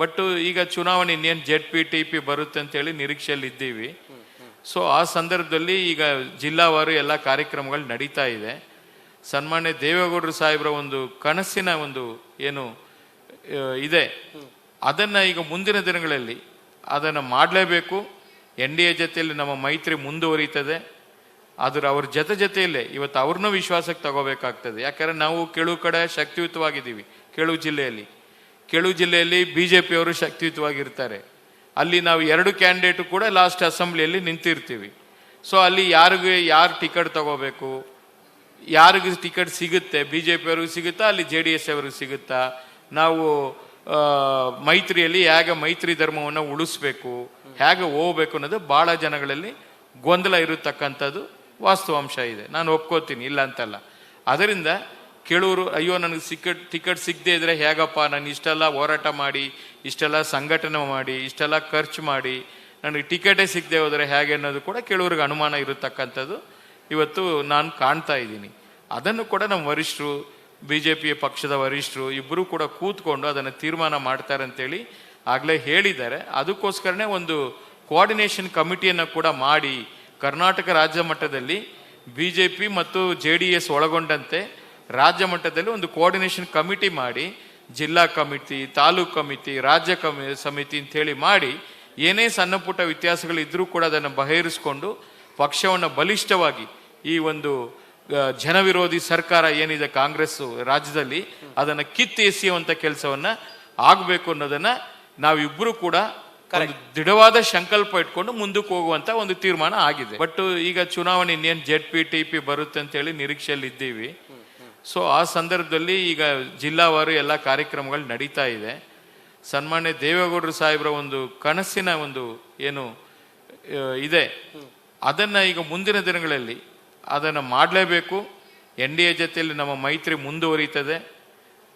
But ಈಗ ಚುನಾವಣೆ ಇನ್ನೇನು ಜೆಡ್ ಪಿ ಟಿ ಪಿ ಬರುತ್ತೆ ಅಂತೇಳಿ ನಿರೀಕ್ಷೆಯಲ್ಲಿ ಇದ್ದೀವಿ ಸೊ ಆ ಸಂದರ್ಭದಲ್ಲಿ ಈಗ ಜಿಲ್ಲಾವಾರು ಎಲ್ಲ ಕಾರ್ಯಕ್ರಮಗಳು ನಡೀತಾ ಇದೆ. ಸನ್ಮಾನ್ಯ ದೇವೇಗೌಡರು ಸಾಹೇಬರ ಒಂದು ಕನಸಿನ ಒಂದು ಏನು ಇದೆ. ಅದನ್ನು ಈಗ ಮುಂದಿನ ದಿನಗಳಲ್ಲಿ ಅದನ್ನು ಮಾಡಲೇಬೇಕು. ಎನ್ ಡಿ ಎ ಜೊತೆಯಲ್ಲಿ ನಮ್ಮ ಮೈತ್ರಿ ಮುಂದುವರಿತದೆ. ಆದ್ರೆ ಅವ್ರ ಜೊತೆ ಜೊತೆಯಲ್ಲೇ ಇವತ್ತು ಅವ್ರನ್ನೂ ವಿಶ್ವಾಸಕ್ಕೆ ತಗೋಬೇಕಾಗ್ತದೆ. ಯಾಕಂದರೆ ನಾವು ಕೆಲವು ಕಡೆ ಶಕ್ತಿಯುತವಾಗಿದ್ದೀವಿ ಕೆಲವು ಜಿಲ್ಲೆಯಲ್ಲಿ. ಕೆಲವು ಜಿಲ್ಲೆಯಲ್ಲಿ ಬಿ ಜೆ ಪಿಯವರು ಶಕ್ತಿಯುತವಾಗಿರ್ತಾರೆ. ಅಲ್ಲಿ ನಾವು ಎರಡು ಕ್ಯಾಂಡಿಡೇಟು ಕೂಡ ಲಾಸ್ಟ್ ಅಸೆಂಬ್ಲಿಯಲ್ಲಿ ನಿಂತಿರ್ತೀವಿ. ಸೊ ಅಲ್ಲಿ ಯಾರಿಗೆ ಯಾರು ಟಿಕೆಟ್ ತಗೋಬೇಕು, ಯಾರಿಗೆ ಟಿಕೆಟ್ ಸಿಗುತ್ತೆ ಬಿ ಜೆ ಪಿಯವ್ರಿಗೆ ಸಿಗುತ್ತಾ, ಅಲ್ಲಿ ಜೆ ಡಿ ಎಸ್ ಅವ್ರಿಗೆ ಸಿಗುತ್ತಾ? ನಾವು ಮೈತ್ರಿಯಲ್ಲಿ ಹೇಗೆ ಮೈತ್ರಿ ಧರ್ಮವನ್ನು ಉಳಿಸ್ಬೇಕು, ಹೇಗೆ ಹೋಗ್ಬೇಕು ಅನ್ನೋದು ಭಾಳ ಜನಗಳಲ್ಲಿ ಗೊಂದಲ ಇರತಕ್ಕಂಥದ್ದು ವಾಸ್ತವಾಂಶ ಇದೆ. ನಾನು ಒಪ್ಕೋತೀನಿ, ಇಲ್ಲ ಅಂತಲ್ಲ. ಅದರಿಂದ ಕೆಲವರು ಅಯ್ಯೋ, ನನಗೆ ಸಿಕ್ಕಟ್, ಟಿಕೆಟ್ ಸಿಗದೆ ಇದ್ರೆ ಹೇಗಪ್ಪ? ನಾನು ಇಷ್ಟೆಲ್ಲ ಹೋರಾಟ ಮಾಡಿ, ಇಷ್ಟೆಲ್ಲ ಸಂಘಟನೆ ಮಾಡಿ, ಇಷ್ಟೆಲ್ಲ ಖರ್ಚು ಮಾಡಿ, ನನಗೆ ಟಿಕೆಟೇ ಸಿಗದೆ ಹೋದರೆ ಹೇಗೆ ಅನ್ನೋದು ಕೂಡ ಕೆಲವ್ರಿಗೆ ಅನುಮಾನ ಇರತಕ್ಕಂಥದ್ದು. ಇವತ್ತು ನಾನು ಕಾಣ್ತಾ ಇದ್ದೀನಿ. ಅದನ್ನು ಕೂಡ ನಮ್ಮ ವರಿಷ್ಠರು ಬಿ ಜೆ ಪಿಯ ಪಕ್ಷದ ವರಿಷ್ಠರು ಇಬ್ಬರು ಕೂಡ ಕೂತ್ಕೊಂಡು ಅದನ್ನು ತೀರ್ಮಾನ ಮಾಡ್ತಾರೆ ಅಂತೇಳಿ ಆಗಲೇ ಹೇಳಿದ್ದಾರೆ. ಅದಕ್ಕೋಸ್ಕರನೇ ಒಂದು ಕೋಆರ್ಡಿನೇಷನ್ ಕಮಿಟಿಯನ್ನು ಕೂಡ ಮಾಡಿ ಕರ್ನಾಟಕ ರಾಜ್ಯ ಮಟ್ಟದಲ್ಲಿ ಬಿ ಜೆ ಪಿ ಮತ್ತು ಜೆ ಡಿ ಎಸ್ ಒಳಗೊಂಡಂತೆ ರಾಜ್ಯ ಮಟ್ಟದಲ್ಲಿ ಒಂದು ಕೋಆರ್ಡಿನೇಷನ್ ಕಮಿಟಿ ಮಾಡಿ ಜಿಲ್ಲಾ ಕಮಿಟಿ ತಾಲೂಕು ಕಮಿಟಿ ರಾಜ್ಯ ಕಮಿ ಸಮಿತಿ ಅಂತೇಳಿ ಮಾಡಿ ಏನೇ ಸಣ್ಣ ಪುಟ್ಟ ವ್ಯತ್ಯಾಸಗಳು ಇದ್ರೂ ಕೂಡ ಅದನ್ನು ಬಗೆಹರಿಸಿಕೊಂಡು ಪಕ್ಷವನ್ನು ಬಲಿಷ್ಠವಾಗಿ ಈ ಒಂದು ಜನವಿರೋಧಿ ಸರ್ಕಾರ ಏನಿದೆ ಕಾಂಗ್ರೆಸ್ ರಾಜ್ಯದಲ್ಲಿ ಅದನ್ನು ಕಿತ್ತು ಕೆಲಸವನ್ನು ಕೆಲಸವನ್ನ ಆಗಬೇಕು ಅನ್ನೋದನ್ನು ನಾವಿಬ್ಬರೂ ಕೂಡ ದೃಢವಾದ ಸಂಕಲ್ಪ ಇಟ್ಕೊಂಡು ಮುಂದಕ್ಕೆ ಹೋಗುವಂತ ಒಂದು ತೀರ್ಮಾನ ಆಗಿದೆ. ಬಟ್ ಈಗ ಚುನಾವಣೆ ಇನ್ನೇನು ಜೆಡ್ ಪಿ ಟಿ ಪಿ ಬರುತ್ತೆ ಅಂತೇಳಿ ನಿರೀಕ್ಷೆಯಲ್ಲಿ ಇದ್ದೀವಿ ಸೊ ಆ ಸಂದರ್ಭದಲ್ಲಿ ಈಗ ಜಿಲ್ಲಾವಾರು ಎಲ್ಲ ಕಾರ್ಯಕ್ರಮಗಳು ನಡೀತಾ ಇದೆ. ಸನ್ಮಾನ್ಯ ದೇವೇಗೌಡರು ಸಾಹೇಬರ ಒಂದು ಕನಸಿನ ಒಂದು ಏನು ಇದೆ. ಅದನ್ನು ಈಗ ಮುಂದಿನ ದಿನಗಳಲ್ಲಿ ಅದನ್ನು ಮಾಡಲೇಬೇಕು. ಎನ್ ಡಿ ಎ ಜೊತೆಯಲ್ಲಿ ನಮ್ಮ ಮೈತ್ರಿ ಮುಂದುವರಿತದೆ.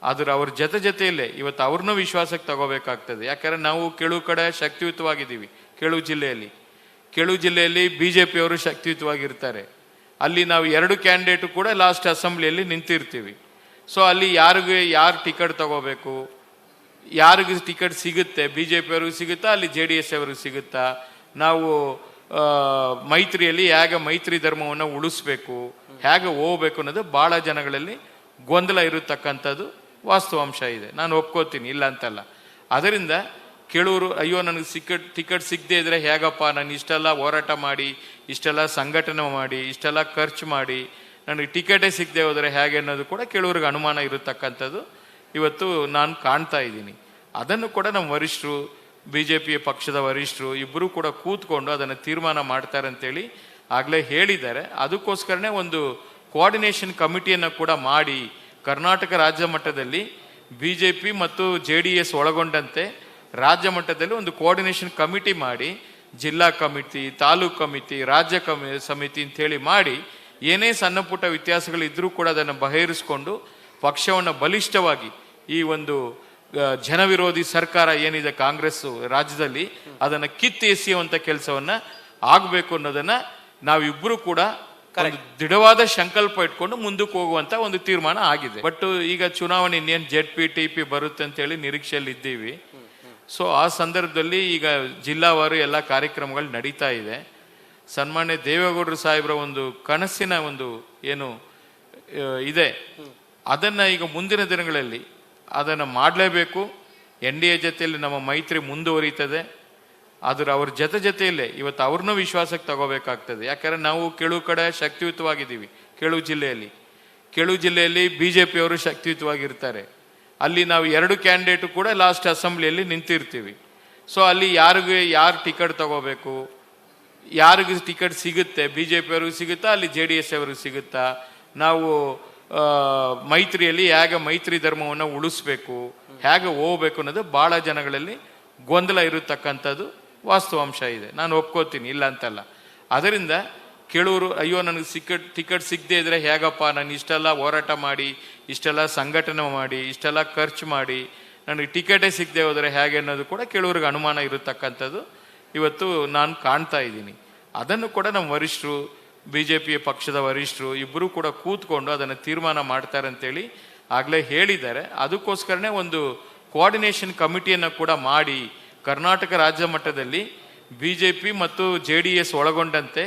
ಆದ್ರೆ ಅವ್ರ ಜೊತೆ ಜೊತೆಯಲ್ಲೇ ಇವತ್ತು ಅವ್ರನ್ನೂ ವಿಶ್ವಾಸಕ್ಕೆ ತಗೋಬೇಕಾಗ್ತದೆ. ಯಾಕಂದರೆ ನಾವು ಕೆಲವು ಕಡೆ ಶಕ್ತಿಯುತವಾಗಿದ್ದೀವಿ ಕೆಲವು ಜಿಲ್ಲೆಯಲ್ಲಿ. ಕೆಲವು ಜಿಲ್ಲೆಯಲ್ಲಿ ಬಿ ಜೆ ಪಿಯವರು ಶಕ್ತಿಯುತವಾಗಿರ್ತಾರೆ. ಅಲ್ಲಿ ನಾವು ಎರಡು ಕ್ಯಾಂಡಿಡೇಟು ಕೂಡ ಲಾಸ್ಟ್ ಅಸೆಂಬ್ಲಿಯಲ್ಲಿ ನಿಂತಿರ್ತೀವಿ. ಸೊ ಅಲ್ಲಿ ಯಾರಿಗೆ ಯಾರು ಟಿಕೆಟ್ ತಗೋಬೇಕು, ಯಾರಿಗೆ ಟಿಕೆಟ್ ಸಿಗುತ್ತೆ ಬಿ ಜೆ ಪಿಯವ್ರಿಗೂ ಸಿಗುತ್ತಾ, ಅಲ್ಲಿ ಜೆ ಡಿ ಎಸ್ ಅವ್ರಿಗೆ ಸಿಗುತ್ತಾ? ನಾವು ಮೈತ್ರಿಯಲ್ಲಿ ಹೇಗೆ ಮೈತ್ರಿ ಧರ್ಮವನ್ನು ಉಳಿಸ್ಬೇಕು, ಹೇಗೆ ಹೋಗ್ಬೇಕು ಅನ್ನೋದು ಭಾಳ ಜನಗಳಲ್ಲಿ ಗೊಂದಲ ಇರತಕ್ಕಂಥದ್ದು ವಾಸ್ತವಾಂಶ ಇದೆ. ನಾನು ಒಪ್ಕೋತೀನಿ, ಇಲ್ಲ ಅಂತಲ್ಲ. ಅದರಿಂದ ಕೆಲವರು ಅಯ್ಯೋ, ನನಗೆ ಸಿಕ್ಕಟ್, ಟಿಕೆಟ್ ಸಿಗದೆ ಇದ್ರೆ ಹೇಗಪ್ಪ? ನಾನು ಇಷ್ಟೆಲ್ಲ ಹೋರಾಟ ಮಾಡಿ, ಇಷ್ಟೆಲ್ಲ ಸಂಘಟನೆ ಮಾಡಿ, ಇಷ್ಟೆಲ್ಲ ಖರ್ಚು ಮಾಡಿ, ನನಗೆ ಟಿಕೆಟೇ ಸಿಗದೆ ಹೋದರೆ ಹೇಗೆ ಅನ್ನೋದು ಕೂಡ ಕೆಲವ್ರಿಗೆ ಅನುಮಾನ ಇರತಕ್ಕಂಥದ್ದು. ಇವತ್ತು ನಾನು ಕಾಣ್ತಾ ಇದ್ದೀನಿ. ಅದನ್ನು ಕೂಡ ನಮ್ಮ ವರಿಷ್ಠರು ಬಿ ಜೆ ಪಿ ಪಕ್ಷದ ವರಿಷ್ಠರು ಇಬ್ಬರು ಕೂಡ ಕೂತ್ಕೊಂಡು ಅದನ್ನು ತೀರ್ಮಾನ ಮಾಡ್ತಾರೆ ಅಂತೇಳಿ ಆಗಲೇ ಹೇಳಿದ್ದಾರೆ. ಅದಕ್ಕೋಸ್ಕರನೇ ಒಂದು ಕೋಆರ್ಡಿನೇಷನ್ ಕಮಿಟಿಯನ್ನು ಕೂಡ ಮಾಡಿ ಕರ್ನಾಟಕ ರಾಜ್ಯ ಮಟ್ಟದಲ್ಲಿ ಬಿ ಜೆ ಪಿ ಮತ್ತು ಜೆ ಡಿ ಎಸ್ ಒಳಗೊಂಡಂತೆ ರಾಜ್ಯ ಮಟ್ಟದಲ್ಲಿ ಒಂದು ಕೋಆರ್ಡಿನೇಷನ್ ಕಮಿಟಿ ಮಾಡಿ ಜಿಲ್ಲಾ ಕಮಿಟಿ ತಾಲೂಕು ಕಮಿಟಿ ರಾಜ್ಯ ಕಮಿ ಸಮಿತಿ ಅಂತೇಳಿ ಮಾಡಿ ಏನೇ ಸಣ್ಣ ಪುಟ್ಟ ವ್ಯತ್ಯಾಸಗಳಿದ್ದರೂ ಕೂಡ ಅದನ್ನು ಬಗೆಹರಿಸಿಕೊಂಡು ಪಕ್ಷವನ್ನು ಬಲಿಷ್ಠವಾಗಿ ಈ ಒಂದು ಜನವಿರೋಧಿ ಸರ್ಕಾರ ಏನಿದೆ ಕಾಂಗ್ರೆಸ್ ರಾಜ್ಯದಲ್ಲಿ ಅದನ್ನು ಕಿತ್ತು ಕೆಲಸವನ್ನು ಕೆಲಸವನ್ನ ಆಗಬೇಕು ಅನ್ನೋದನ್ನು ನಾವಿಬ್ಬರೂ ಕೂಡ ದೃಢವಾದ ಸಂಕಲ್ಪ ಇಟ್ಕೊಂಡು ಮುಂದಕ್ಕೆ ಹೋಗುವಂತ ಒಂದು ತೀರ್ಮಾನ ಆಗಿದೆ. ಬಟ್ ಈಗ ಚುನಾವಣೆ ಇನ್ನೇನು ಜೆಡ್ ಪಿ ಟಿ ಪಿ ಬರುತ್ತೆ ಅಂತೇಳಿ ನಿರೀಕ್ಷೆಯಲ್ಲಿ ಇದ್ದೀವಿ ಸೊ ಆ ಸಂದರ್ಭದಲ್ಲಿ ಈಗ ಜಿಲ್ಲಾವಾರು ಎಲ್ಲ ಕಾರ್ಯಕ್ರಮಗಳು ನಡೀತಾ ಇದೆ. ಸನ್ಮಾನ್ಯ ದೇವೇಗೌಡರು ಸಾಹೇಬರ ಒಂದು ಕನಸಿನ ಒಂದು ಏನು ಇದೆ. ಅದನ್ನು ಈಗ ಮುಂದಿನ ದಿನಗಳಲ್ಲಿ ಅದನ್ನು ಮಾಡಲೇಬೇಕು. ಎನ್ ಡಿ ಎ ಜೊತೆಯಲ್ಲಿ ನಮ್ಮ ಮೈತ್ರಿ ಮುಂದುವರಿತದೆ. ಆದ್ರೆ ಅವ್ರ ಜೊತೆ ಜೊತೆಯಲ್ಲೇ ಇವತ್ತು ಅವ್ರನ್ನೂ ವಿಶ್ವಾಸಕ್ಕೆ ತಗೋಬೇಕಾಗ್ತದೆ. ಯಾಕಂದರೆ ನಾವು ಕೆಲವು ಕಡೆ ಶಕ್ತಿಯುತವಾಗಿದ್ದೀವಿ ಕೆಲವು ಜಿಲ್ಲೆಯಲ್ಲಿ. ಕೆಲವು ಜಿಲ್ಲೆಯಲ್ಲಿ ಬಿ ಜೆ ಪಿಯವರು ಶಕ್ತಿಯುತವಾಗಿರ್ತಾರೆ. ಅಲ್ಲಿ ನಾವು ಎರಡು ಕ್ಯಾಂಡಿಡೇಟು ಕೂಡ ಲಾಸ್ಟ್ ಅಸೆಂಬ್ಲಿಯಲ್ಲಿ ನಿಂತಿರ್ತೀವಿ. ಸೊ ಅಲ್ಲಿ ಯಾರಿಗೆ ಯಾರು ಟಿಕೆಟ್ ತಗೋಬೇಕು, ಯಾರಿಗೆ ಟಿಕೆಟ್ ಸಿಗುತ್ತೆ ಬಿ ಜೆ ಪಿಯವ್ರಿಗೂ ಸಿಗುತ್ತಾ, ಅಲ್ಲಿ ಜೆ ಡಿ ಎಸ್ ಅವ್ರಿಗೆ ಸಿಗುತ್ತಾ? ನಾವು ಮೈತ್ರಿಯಲ್ಲಿ ಹೇಗೆ ಮೈತ್ರಿ ಧರ್ಮವನ್ನು ಉಳಿಸ್ಬೇಕು, ಹೇಗೆ ಹೋಗ್ಬೇಕು ಅನ್ನೋದು ಭಾಳ ಜನಗಳಲ್ಲಿ ಗೊಂದಲ ಇರತಕ್ಕಂಥದ್ದು ವಾಸ್ತವಾಂಶ ಇದೆ. ನಾನು ಒಪ್ಕೋತೀನಿ, ಇಲ್ಲ ಅಂತಲ್ಲ. ಅದರಿಂದ ಕೆಲವರು ಅಯ್ಯೋ, ನನಗೆ ಸಿಕ್ಕಟ್, ಟಿಕೆಟ್ ಸಿಗದೆ ಇದ್ರೆ ಹೇಗಪ್ಪ? ನಾನು ಇಷ್ಟೆಲ್ಲ ಹೋರಾಟ ಮಾಡಿ, ಇಷ್ಟೆಲ್ಲ ಸಂಘಟನೆ ಮಾಡಿ, ಇಷ್ಟೆಲ್ಲ ಖರ್ಚು ಮಾಡಿ, ನನಗೆ ಟಿಕೆಟೇ ಸಿಗದೆ ಹೋದರೆ ಹೇಗೆ ಅನ್ನೋದು ಕೂಡ ಕೆಲವ್ರಿಗೆ ಅನುಮಾನ ಇರತಕ್ಕಂಥದ್ದು. ಇವತ್ತು ನಾನು ಕಾಣ್ತಾ ಇದ್ದೀನಿ. ಅದನ್ನು ಕೂಡ ನಮ್ಮ ವರಿಷ್ಠರು ಬಿ ಜೆ ಪಿ ಪಕ್ಷದ ವರಿಷ್ಠರು ಇಬ್ಬರು ಕೂಡ ಕೂತ್ಕೊಂಡು ಅದನ್ನು ತೀರ್ಮಾನ ಮಾಡ್ತಾರೆ ಅಂತೇಳಿ ಆಗಲೇ ಹೇಳಿದ್ದಾರೆ. ಅದಕ್ಕೋಸ್ಕರನೇ ಒಂದು ಕೋಆರ್ಡಿನೇಷನ್ ಕಮಿಟಿಯನ್ನು ಕೂಡ ಮಾಡಿ ಕರ್ನಾಟಕ ರಾಜ್ಯ ಮಟ್ಟದಲ್ಲಿ ಬಿ ಜೆ ಪಿ ಮತ್ತು ಜೆ ಡಿ ಎಸ್ ಒಳಗೊಂಡಂತೆ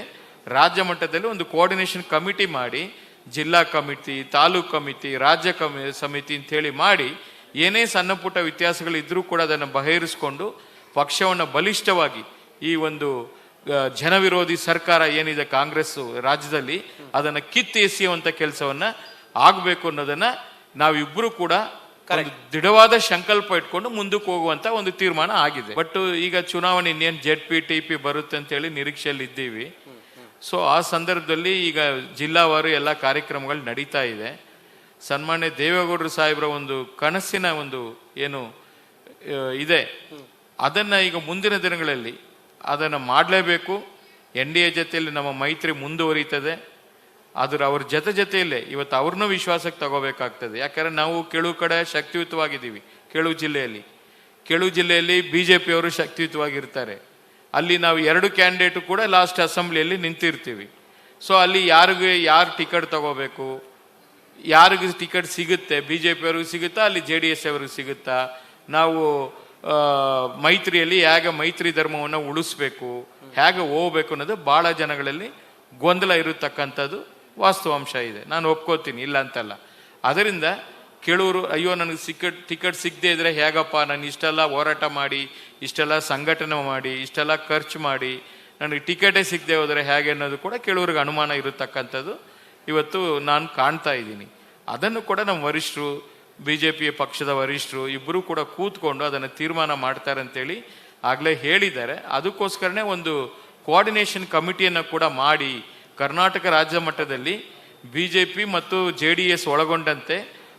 ರಾಜ್ಯ ಮಟ್ಟದಲ್ಲಿ ಒಂದು ಕೋಆರ್ಡಿನೇಷನ್ ಕಮಿಟಿ ಮಾಡಿ ಜಿಲ್ಲಾ ಕಮಿಟಿ ತಾಲೂಕು ಕಮಿಟಿ ರಾಜ್ಯ ಕಮಿ ಸಮಿತಿ ಅಂತೇಳಿ ಮಾಡಿ ಏನೇ ಸಣ್ಣ ಪುಟ್ಟ ವ್ಯತ್ಯಾಸಗಳಿದ್ದರೂ ಕೂಡ ಅದನ್ನು ಬಗೆಹರಿಸಿಕೊಂಡು ಪಕ್ಷವನ್ನು ಬಲಿಷ್ಠವಾಗಿ ಈ ಒಂದು ಜನವಿರೋಧಿ ಸರ್ಕಾರ ಏನಿದೆ ಕಾಂಗ್ರೆಸ್ ರಾಜ್ಯದಲ್ಲಿ ಅದನ್ನು ಕಿತ್ತು ಕೆಲಸವನ್ನು ಕೆಲಸವನ್ನ ಆಗಬೇಕು ಅನ್ನೋದನ್ನು ನಾವಿಬ್ಬರೂ ಕೂಡ ದೃಢವಾದ ಸಂಕಲ್ಪ ಇಟ್ಕೊಂಡು ಮುಂದಕ್ಕೆ ಹೋಗುವಂತ ಒಂದು ತೀರ್ಮಾನ ಆಗಿದೆ. ಬಟ್ ಈಗ ಚುನಾವಣೆ ಇನ್ನೇನು ಜೆಡ್ ಪಿ ಟಿ ಪಿ ಬರುತ್ತೆ ಅಂತ ಹೇಳಿ ನಿರೀಕ್ಷೆಯಲ್ಲಿ ಇದ್ದೀವಿ ಸೊ ಆ ಸಂದರ್ಭದಲ್ಲಿ ಈಗ ಜಿಲ್ಲಾವಾರು ಎಲ್ಲ ಕಾರ್ಯಕ್ರಮಗಳು ನಡೀತಾ ಇದೆ. ಸನ್ಮಾನ್ಯ ದೇವೇಗೌಡರು ಸಾಹೇಬರ ಒಂದು ಕನಸಿನ ಒಂದು ಏನು ಇದೆ. ಅದನ್ನು ಈಗ ಮುಂದಿನ ದಿನಗಳಲ್ಲಿ ಅದನ್ನು ಮಾಡಲೇಬೇಕು. ಎನ್ ಡಿ ಎ ಜೊತೆಯಲ್ಲಿ ನಮ್ಮ ಮೈತ್ರಿ ಮುಂದುವರಿತದೆ. ಆದ್ರೆ ಅವ್ರ ಜೊತೆ ಜೊತೆಯಲ್ಲೇ ಇವತ್ತು ಅವ್ರನ್ನೂ ವಿಶ್ವಾಸಕ್ಕೆ ತಗೋಬೇಕಾಗ್ತದೆ. ಯಾಕಂದರೆ ನಾವು ಕೆಲವು ಕಡೆ ಶಕ್ತಿಯುತವಾಗಿದ್ದೀವಿ ಕೆಲವು ಜಿಲ್ಲೆಯಲ್ಲಿ. ಕೆಲವು ಜಿಲ್ಲೆಯಲ್ಲಿ ಬಿ ಜೆ ಪಿಯವರು ಶಕ್ತಿಯುತವಾಗಿರ್ತಾರೆ. ಅಲ್ಲಿ ನಾವು ಎರಡು ಕ್ಯಾಂಡಿಡೇಟು ಕೂಡ ಲಾಸ್ಟ್ ಅಸೆಂಬ್ಲಿಯಲ್ಲಿ ನಿಂತಿರ್ತೀವಿ. ಸೊ ಅಲ್ಲಿ ಯಾರಿಗೆ ಯಾರು ಟಿಕೆಟ್ ತಗೋಬೇಕು, ಯಾರಿಗೆ ಟಿಕೆಟ್ ಸಿಗುತ್ತೆ ಬಿ ಜೆ ಪಿಯವ್ರಿಗೂ ಸಿಗುತ್ತಾ, ಅಲ್ಲಿ ಜೆ ಡಿ ಎಸ್ ಅವ್ರಿಗೆ ಸಿಗುತ್ತಾ? ನಾವು ಮೈತ್ರಿಯಲ್ಲಿ ಹೇಗೆ ಮೈತ್ರಿ ಧರ್ಮವನ್ನು ಉಳಿಸ್ಬೇಕು, ಹೇಗೆ ಹೋಗ್ಬೇಕು ಅನ್ನೋದು ಭಾಳ ಜನಗಳಲ್ಲಿ ಗೊಂದಲ ಇರತಕ್ಕಂಥದ್ದು ವಾಸ್ತವಾಂಶ ಇದೆ. ನಾನು ಒಪ್ಕೋತೀನಿ, ಇಲ್ಲ ಅಂತಲ್ಲ. ಅದರಿಂದ ಕೆಲವರು ಅಯ್ಯೋ, ನನಗೆ ಸಿಕ್ಕಟ್, ಟಿಕೆಟ್ ಸಿಗದೆ ಇದ್ರೆ ಹೇಗಪ್ಪ? ನಾನು ಇಷ್ಟೆಲ್ಲ ಹೋರಾಟ ಮಾಡಿ, ಇಷ್ಟೆಲ್ಲ ಸಂಘಟನೆ ಮಾಡಿ, ಇಷ್ಟೆಲ್ಲ ಖರ್ಚು ಮಾಡಿ, ನನಗೆ ಟಿಕೆಟೇ ಸಿಗದೆ ಹೋದರೆ ಹೇಗೆ ಅನ್ನೋದು ಕೂಡ ಕೆಲವ್ರಿಗೆ ಅನುಮಾನ ಇರತಕ್ಕಂಥದ್ದು. ಇವತ್ತು ನಾನು ಕಾಣ್ತಾ ಇದ್ದೀನಿ. ಅದನ್ನು ಕೂಡ ನಮ್ಮ ವರಿಷ್ಠರು ಬಿ ಜೆ ಪಿ ಪಕ್ಷದ ವರಿಷ್ಠರು ಇಬ್ಬರು ಕೂಡ ಕೂತ್ಕೊಂಡು ಅದನ್ನು ತೀರ್ಮಾನ ಮಾಡ್ತಾರೆ ಅಂತೇಳಿ ಆಗಲೇ ಹೇಳಿದ್ದಾರೆ. ಅದಕ್ಕೋಸ್ಕರನೇ ಒಂದು ಕೋಆರ್ಡಿನೇಷನ್ ಕಮಿಟಿಯನ್ನು ಕೂಡ ಮಾಡಿ ಕರ್ನಾಟಕ ರಾಜ್ಯ ಮಟ್ಟದಲ್ಲಿ ಬಿ ಜೆ ಪಿ ಮತ್ತು ಜೆ ಡಿ ಎಸ್ ಒಳಗೊಂಡಂತೆ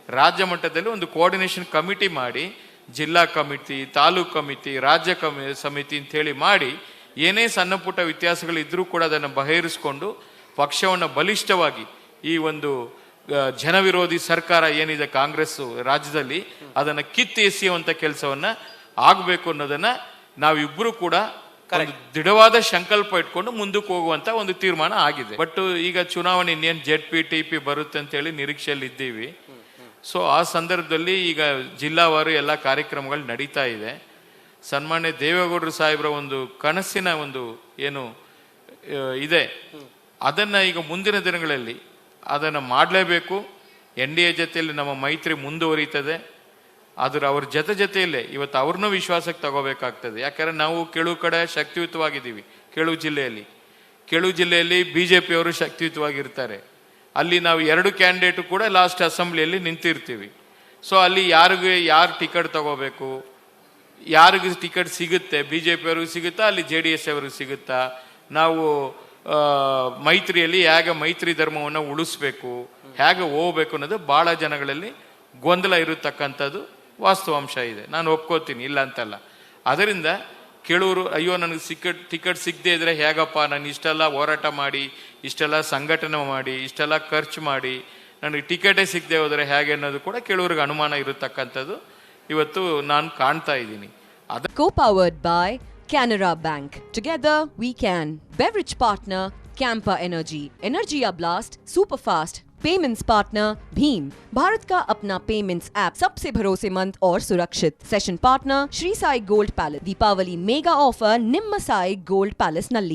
ರಾಜ್ಯ ಮಟ್ಟದಲ್ಲಿ ಒಂದು ಕೋಆರ್ಡಿನೇಷನ್ ಕಮಿಟಿ ಮಾಡಿ ಜಿಲ್ಲಾ ಕಮಿಟಿ ತಾಲೂಕು ಕಮಿಟಿ ರಾಜ್ಯ ಕಮಿ ಸಮಿತಿ ಅಂತೇಳಿ ಮಾಡಿ ಏನೇ ಸಣ್ಣ ಪುಟ್ಟ ವ್ಯತ್ಯಾಸಗಳಿದ್ದರೂ ಕೂಡ ಅದನ್ನು ಬಗೆಹರಿಸಿಕೊಂಡು ಪಕ್ಷವನ್ನು ಬಲಿಷ್ಠವಾಗಿ ಈ ಒಂದು ಜನವಿರೋಧಿ ಸರ್ಕಾರ ಏನಿದೆ ಕಾಂಗ್ರೆಸ್ ರಾಜ್ಯದಲ್ಲಿ ಅದನ್ನು ಕಿತ್ತು ಕೆಲಸವನ್ನು ಕೆಲಸವನ್ನ ಆಗಬೇಕು ಅನ್ನೋದನ್ನು ನಾವಿಬ್ಬರೂ ಕೂಡ ದೃಢವಾದ ಸಂಕಲ್ಪ ಇಟ್ಕೊಂಡು ಮುಂದಕ್ಕೆ ಹೋಗುವಂತ ಒಂದು ತೀರ್ಮಾನ ಆಗಿದೆ. ಬಟ್ ಈಗ ಚುನಾವಣೆ ಇನ್ನೇನು ಜೆಡ್ ಪಿ ಟಿ ಪಿ ಬರುತ್ತೆ ಅಂತ ಹೇಳಿ ನಿರೀಕ್ಷೆಯಲ್ಲಿ ಇದ್ದೀವಿ ಸೊ ಆ ಸಂದರ್ಭದಲ್ಲಿ ಈಗ ಜಿಲ್ಲಾವಾರು ಎಲ್ಲ ಕಾರ್ಯಕ್ರಮಗಳು ನಡೀತಾ ಇದೆ. ಸನ್ಮಾನ್ಯ ದೇವೇಗೌಡರು ಸಾಹೇಬರ ಒಂದು ಕನಸಿನ ಒಂದು ಏನು ಇದೆ. ಅದನ್ನು ಈಗ ಮುಂದಿನ ದಿನಗಳಲ್ಲಿ ಅದನ್ನು ಮಾಡಲೇಬೇಕು. ಎನ್ ಡಿ ಎ ಜೊತೆಯಲ್ಲಿ ನಮ್ಮ ಮೈತ್ರಿ ಮುಂದುವರಿತದೆ. ಆದ್ರೆ ಅವ್ರ ಜೊತೆ ಜೊತೆಯಲ್ಲೇ ಇವತ್ತು ಅವ್ರನ್ನೂ ವಿಶ್ವಾಸಕ್ಕೆ ತಗೋಬೇಕಾಗ್ತದೆ. ಯಾಕಂದರೆ ನಾವು ಕೆಲವು ಕಡೆ ಶಕ್ತಿಯುತವಾಗಿದ್ದೀವಿ ಕೆಲವು ಜಿಲ್ಲೆಯಲ್ಲಿ. ಕೆಲವು ಜಿಲ್ಲೆಯಲ್ಲಿ ಬಿ ಜೆ ಪಿಯವರು ಶಕ್ತಿಯುತವಾಗಿರ್ತಾರೆ. ಅಲ್ಲಿ ನಾವು ಎರಡು ಕ್ಯಾಂಡಿಡೇಟು ಕೂಡ ಲಾಸ್ಟ್ ಅಸೆಂಬ್ಲಿಯಲ್ಲಿ ನಿಂತಿರ್ತೀವಿ. ಸೊ ಅಲ್ಲಿ ಯಾರಿಗೆ ಯಾರು ಟಿಕೆಟ್ ತಗೋಬೇಕು, ಯಾರಿಗೆ ಟಿಕೆಟ್ ಸಿಗುತ್ತೆ ಬಿ ಜೆ ಪಿಯವ್ರಿಗೂ ಸಿಗುತ್ತಾ, ಅಲ್ಲಿ ಜೆ ಡಿ ಎಸ್ ಅವ್ರಿಗೆ ಸಿಗುತ್ತಾ? ನಾವು ಮೈತ್ರಿಯಲ್ಲಿ ಹೇಗೆ ಮೈತ್ರಿ ಧರ್ಮವನ್ನು ಉಳಿಸ್ಬೇಕು, ಹೇಗೆ ಹೋಗ್ಬೇಕು ಅನ್ನೋದು ಭಾಳ ಜನಗಳಲ್ಲಿ ಗೊಂದಲ ಇರತಕ್ಕಂಥದ್ದು ವಾಸ್ತವಾಂಶ ಇದೆ. ನಾನು ಒಪ್ಕೋತೀನಿ, ಇಲ್ಲ ಅಂತಲ್ಲ. ಅದರಿಂದ ಕೆಲವರು ಅಯ್ಯೋ, ನನಗೆ ಸಿಕ್ಕಟ್, ಟಿಕೆಟ್ ಸಿಗದೆ ಇದ್ರೆ ಹೇಗಪ್ಪ ನಾನು ಇಷ್ಟೆಲ್ಲ ಹೋರಾಟ ಮಾಡಿ, ಇಷ್ಟೆಲ್ಲ ಸಂಘಟನೆ ಮಾಡಿ, ಇಷ್ಟೆಲ್ಲ ಖರ್ಚು ಮಾಡಿ, ನನಗೆ ಟಿಕೆಟೇ ಸಿಗದೆ ಹೋದರೆ ಹೇಗೆ ಅನ್ನೋದು ಕೂಡ ಕೆಲವ್ರಿಗೆ ಅನುಮಾನ ಇರತಕ್ಕಂಥದ್ದು ಇವತ್ತು ನಾನು ಕಾಣ್ತಾ ಇದ್ದೀನಿ ಅದ Co-powered bank Canara Bank. Can we partner Beverage energy energy Energy. Blast super Superfast. Payments partner Bhim Bharat का अपना पेमेंट्स ऐप सबसे भरोसेमंद और सुरक्षित session partner Shri Sai gold palace Deepavali mega offer निम्म साई गोल्ड पैलेस नल्ली।